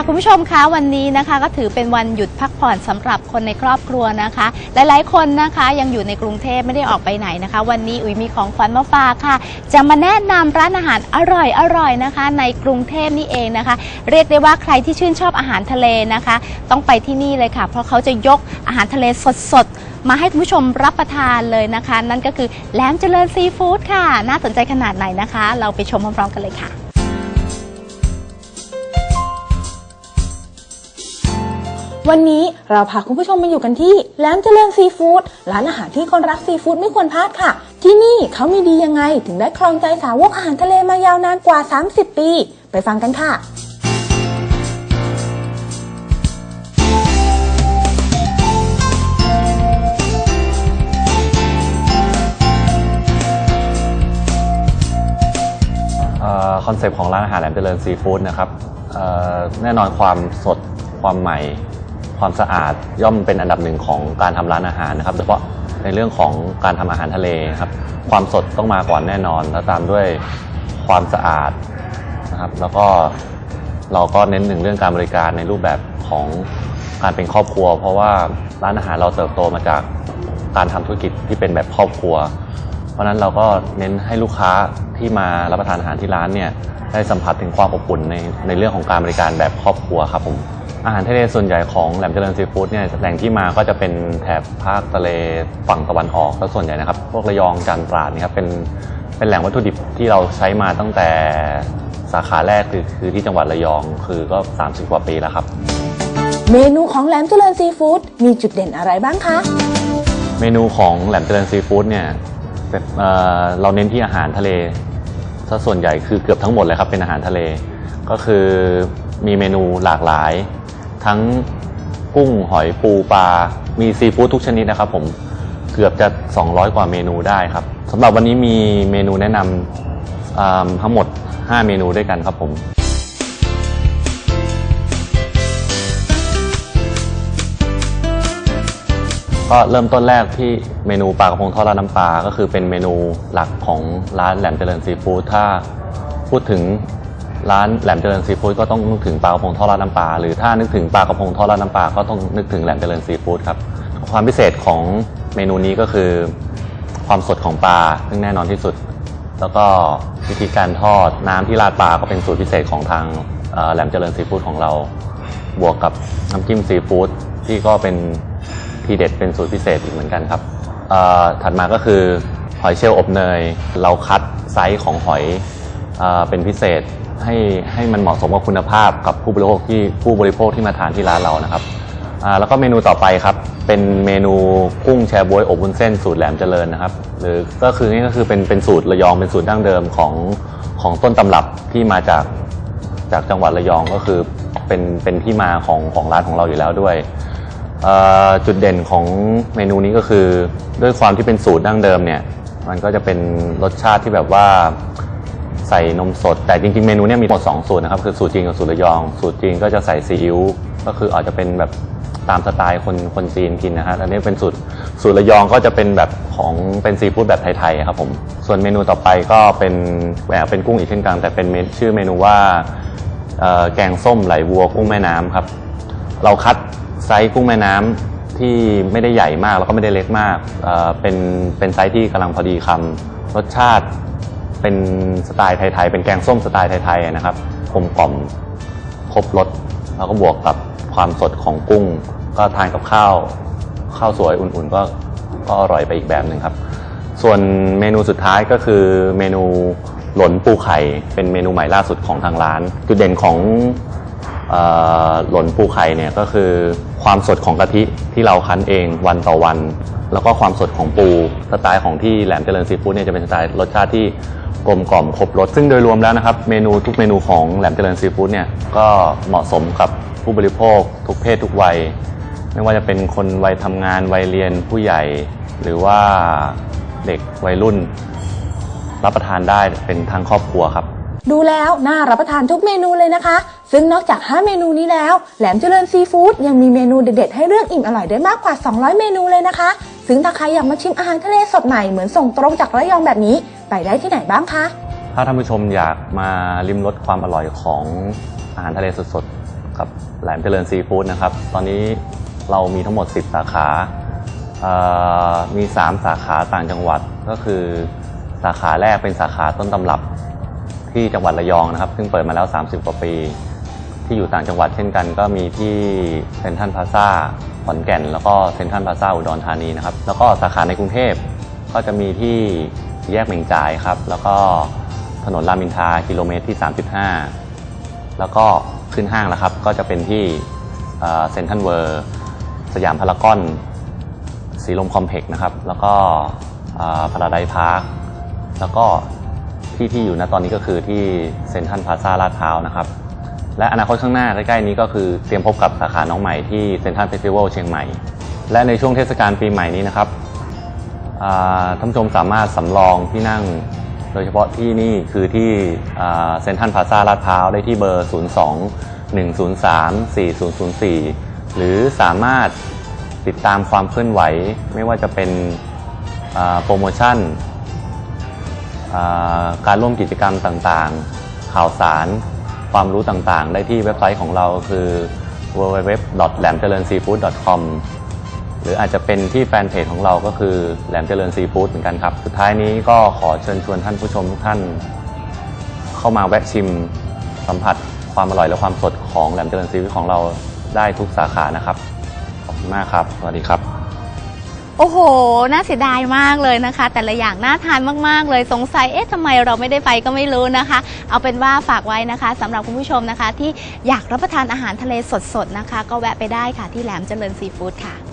ค่ะคุณผู้ชมคะวันนี้นะคะก็ถือเป็นวันหยุดพักผ่อนสำหรับคนในครอบครัวนะคะ หลายๆ คนนะคะยังอยู่ในกรุงเทพไม่ได้ออกไปไหนนะคะ วันนี้อุ๋ยมีของขวัญมาฝากค่ะ จะมาแนะนำร้านอาหารอร่อยๆนะคะ ในกรุงเทพนี่เองนะคะ เรียกได้ว่าใครที่ชื่นชอบอาหารทะเลนะคะ ต้องไปที่นี่เลยค่ะ เพราะเขาจะยกอาหารทะเลสดๆมาให้คุณผู้ชมรับประทานเลยนะคะ นั่นก็คือแหลมเจริญซีฟู้ดค่ะ น่าสนใจขนาดไหนนะคะ เราไปชมพร้อมๆกันเลยค่ะ วันนี้เราพาคุณผู้ชมมาอยู่กันที่แหลมเจริญซีฟู้ดร้านอาหารที่คนรักซีฟู้ดไม่ควรพลาดค่ะ ที่นี่เขามีดียังไงถึงได้ครองใจสาวกอาหารทะเลมายาวนานกว่า 30 ปี ไปฟังกันค่ะคอนเซปต์ของร้านอาหารแหลมเจริญซีฟู้ดนะครับเอ่อแน่นอนความสดความใหม่ ความสะอาดย่อมเป็นอันดับหนึ่งของการทำร้านอาหารนะครับโดยเฉพาะในเรื่องของการทำอาหารทะเลครับความสดต้องมาก่อนแน่นอน แล้วตามด้วยความสะอาดนะครับแล้วก็เราก็เน้นหนึ่งเรื่องการบริการในรูปแบบของการเป็นครอบครัว เพราะว่าร้านอาหารเราเติบโตมาจากการทำธุรกิจที่เป็นแบบครอบครัว เพราะฉะนั้นเราก็เน้นให้ลูกค้าที่มารับประทานอาหารที่ร้านเนี่ยได้สัมผัสถึงความอบอุ่นในในเรื่องของการบริการแบบครอบครัวครับผม อาหารทะเลส่วนใหญ่ของแหลมเจริญซีฟู้ดเนี่ยแหล่งที่มาก็จะเป็นแถบภาคทะเลฝั่งตะวันออกซะส่วนใหญ่นะครับ พวกระยองจันทร์ตราดนี่ครับเป็นเป็นแหล่งวัตถุดิบที่เราใช้มาตั้งแต่สาขาแรกคือคือที่จังหวัดระยองคือก็ 30 กว่าปีแล้วครับ เมนูของแหลมเจริญซีฟู้ดมีจุดเด่นอะไรบ้างคะ เมนูของแหลมเจริญซีฟู้ดเนี่ยเป็นเอ่อเราเน้นที่อาหารทะเลซะส่วนใหญ่คือเกือบทั้งหมดเลยครับเป็นอาหารทะเล ก็คือมีเมนูหลากหลาย ทั้งกุ้งหอยปูปลา มีซีฟู้ดทุกชนิดนะครับผมเกือบจะ 200 กว่าเมนูได้ครับสำหรับวันนี้มีเมนูแนะนำทั้งหมด 5 เมนูด้วยกันครับผมก็เริ่มต้นแรกที่เมนูปลากระพงทอดราดน้ำปลาก็คือเป็นเมนูหลักของร้านแหลมเจริญซีฟู้ดถ้าพูดถึง ร้านแหลมเจริญซีฟู้ดก็ต้องนึกถึงปลากระพงทอดราดน้ำปลาหรือถ้านึกถึงปลากระพงทอดราดน้ำปลาก็ต้องนึกถึงแหลมเจริญซีฟู้ดครับความพิเศษของเมนูนี้ก็คือ ความสดของปลาซึ่งแน่นอนที่สุด แล้วก็วิธีการทอดน้ำที่ราดปลาก็เป็นสูตรพิเศษของทางแหลมเจริญซีฟู้ดของเรา บวกกับน้ำจิ้มซีฟู้ดที่ก็เป็นทีเด็ดเป็นสูตรพิเศษอีกเหมือนกันครับถัดมาก็คือหอยเชลล์อบเนย เราคัดไซส์ของหอยเป็นพิเศษ ให้ให้มันเหมาะสมกับคุณภาพกับผู้บริโภคที่ผู้บริโภคที่มาทานที่ร้านเรานะครับอ่าแล้วก็เมนูต่อไปครับ เป็นเมนูกุ้งแชบวยอบวุ้นเส้นสูตรแหลมเจริญนะครับ หรือก็คือนี่ก็คือเป็นเป็นสูตรระยองเป็นสูตรดั้งเดิมของของต้นตำรับที่มาจากจากจังหวัดระยองก็คือเป็นเป็นที่มาของของร้านของเราอยู่แล้วด้วยจุดเด่นของเมนูนี้ก็คือ ด้วยความที่เป็นสูตรดั้งเดิมเนี่ย มันก็จะเป็นรสชาติที่แบบว่า ใส่นมสด แต่จริงๆ เมนูเนี้มีหมด 2 สูตรนะครับคือสูตรจีนกับสูตรระยอง สูตรจีนก็จะใส่ซีอิ๊วก็คืออาจจะเป็นแบบตามสไตล์คนคนจีนกินนะฮะอันนี้เป็นสูตรสูตรระยองก็จะเป็นแบบของเป็นซีฟู้ดแบบไทยๆครับผมส่วนเมนูต่อไปก็เป็นแหวเป็นกุ้งอีกเช่นกันแต่เป็นเมนชื่อเมนูว่าเอ่อแกงส้มไหลวัวกุ้งแม่น้ำครับ เราคัดไซส์กุ้งแม่น้ำที่ไม่ได้ใหญ่มากแล้วก็ไม่ได้เล็กมากเอ่อเป็นเป็นไซส์ที่กำลังพอดีคำรสชาติ เป็นสไตล์ไทยๆ เป็นแกงส้มสไตล์ไทยๆนะครับกลมกล่อมครบรสแล้วก็บวกกับความสดของกุ้ง ก็ทานกับข้าวข้าวสวยอุ่นๆ ก็ก็อร่อยไปอีกแบบหนึ่งครับ ส่วนเมนูสุดท้ายก็คือเมนูหลนปูไข่ เป็นเมนูใหม่ล่าสุดของทางร้าน จุดเด่นของหลนปูไข่เนี่ยก็คือความสดของกะทิที่เราคั้นเองวันต่อวัน แล้วก็ความสดของปูสไตล์ของที่แหลมเจริญซีฟู้ดเนี่ยจะเป็นสไตล์รสชาติที่กลมกล่อมครบรสซึ่งโดยรวมแล้วนะครับเมนูทุกเมนูของแหลมเจริญซีฟู้ดเนี่ยก็เหมาะสมกับผู้บริโภค ทุกเพศทุกวัย ไม่ว่าจะเป็นคนวัยทำงานวัยเรียนผู้ใหญ่ หรือว่าเด็กวัยรุ่น รับประทานได้เป็นทั้งครอบครัวครับ ดูแล้วน่ารับประทานทุกเมนูเลยนะคะ ซึ่งนอกจาก 5 เมนูนี้แล้ว แหลมเจริญซีฟู้ดยังมีเมนูเด็ดๆ ให้เลือกอิ่มอร่อยได้มากกว่า 200 เมนูเลยนะคะ ซึ่งถ้าใครอยากมาชิมอาหารทะเลสดใหม่เหมือนส่งตรงจากระยองแบบนี้ ไปได้ที่ไหนบ้างคะ ถ้าท่านผู้ชมอยากมาริมรสความอร่อยของอาหารทะเลสดๆกับแหลมเจริญซีฟู้ดนะครับ ตอนนี้เรามีทั้งหมด 10 สาขา มี 3 สาขาต่างจังหวัดก็คือสาขาแรกเป็นสาขาต้นตำรับ ที่จังหวัดระยองนะครับ ซึ่งเปิดมาแล้ว 30 กว่าปี ที่อยู่ต่างจังหวัดเช่นกัน ก็มีที่เซ็นทรัลพลาซ่าขอนแก่น แล้วก็เซ็นทรัลพลาซ่าอุดรธานีนะครับ แล้วก็สาขาในกรุงเทพก็จะมีที่แยกเหม่งจ่ายครับ แล้วก็ถนนรามอินทรากิโลเมตรที่ 35 แล้วก็ขึ้นห้างแล้วครับ ก็จะเป็นที่เซ็นทรัลเวิร์สยามพารากอนสีลมคอมเพล็กซ์นะครับ แล้วก็พาราไดพาร์ค แล้วก็ ที่ที่อยู่ณตอนนี้ก็คือที่เซ็นทรัลพลาซ่าลาดพร้าวนะครับ และอนาคตข้างหน้าใกล้ๆนี้ก็คือเตรียมพบกับสาขาน้องใหม่ที่เซ็นทรัลเฟสติวัลเชียงใหม่ และในช่วงเทศกาลปีใหม่นี้นะครับท่านผู้ชมสามารถสำรองที่นั่ง โดยเฉพาะที่นี่คือที่เซ็นทรัลพลาซ่าลาดพร้าวได้ที่เบอร์ 02 103 4004 หรือสามารถติดตามความเคลื่อนไหว ไม่ว่าจะเป็นโปรโมชั่น การร่วมกิจกรรมต่างๆ ข่าวสาร ความรู้ต่างๆ ได้ที่เว็บไซต์ของเราคือ www. แหลมเจริญ seafood com หรืออาจจะเป็นที่แฟนเพจของเราก็คือแหลมเจริญซีฟู้ดเหมือนกันครับ สุดท้ายนี้ก็ขอเชิญชวนท่านผู้ชมทุกท่าน เข้ามาแวะชิมสัมผัสความอร่อยและความสดของแหลมเจริญซีฟู้ดของเราได้ทุกสาขานะครับ ขอบคุณมากครับ สวัสดีครับ โอ้โห น่าเสียดายมากเลยนะคะ แต่ละอย่างน่าทานมากๆ เลยสงสัยเอ๊ะทำไมเราไม่ได้ไปก็ไม่รู้นะคะ เอาเป็นว่าฝากไว้นะคะสำหรับคุณผู้ชมนะคะ ที่อยากรับประทานอาหารทะเลสดๆนะคะ ก็แวะไปได้ค่ะที่แหลมเจริญซีฟู้ดค่ะ